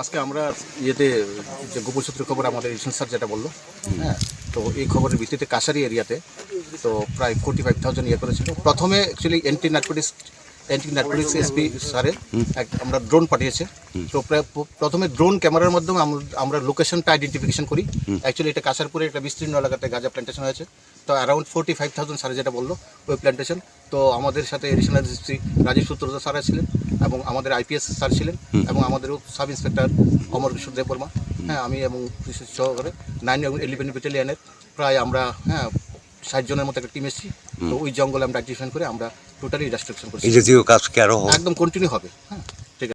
আজকে আমরা ইয়েতে যে গোপন খবর, আমাদের ইসন স্যার যেটা বলল হ্যাঁ তো এই খবরের ভিত্তিতে কাশারি এরিয়াতে, তো প্রায় ফোর্টি ফাইভ থাউজেন্ড ইয়ে করেছিল। প্রথমে actually anti narcotics anti narcotics SP স্যারে এক- আমরা ড্রোন পাঠিয়েছে। তো প্রায় প্রথমে ড্রোন ক্যামেরার মাধ্যমে আম- আমরা লোকেশনটা আইডেন্টিফিকেশন করি। অ্যাকচুয়ালি এটা কাশারপুরে একটা বিস্তীর্ণ এলাকাতে গাঁজা প্ল্যান্টেশন হয়েছে। তো around forty five thousand sir যেটা বলল ওই প্ল্যান্টেশন তো আমাদের সাথে additional registry Rajib Sutradhar sir ছিলেন এবং আমাদের আইপিএস স্যার ছিলেন এবং আমাদের সাব ইন্সপেক্টর অমর কিশোর দেববর্মা। হ্যাঁ আমি এবং সহকারে নাইন এবং ইলেভেন ব্যাটালিয়ানের প্রায় আমরা হ্যাঁ ষাট জনের মতো একটা টিম এসেছি। তো ওই জঙ্গলে আমরা ডিফেন্ড করে আমরা টোটালি ডিস্ট্রাকশন করছি। এই জাতীয় কাজ কি আরও একদম কন্টিনিউ হবে হ্যাঁ।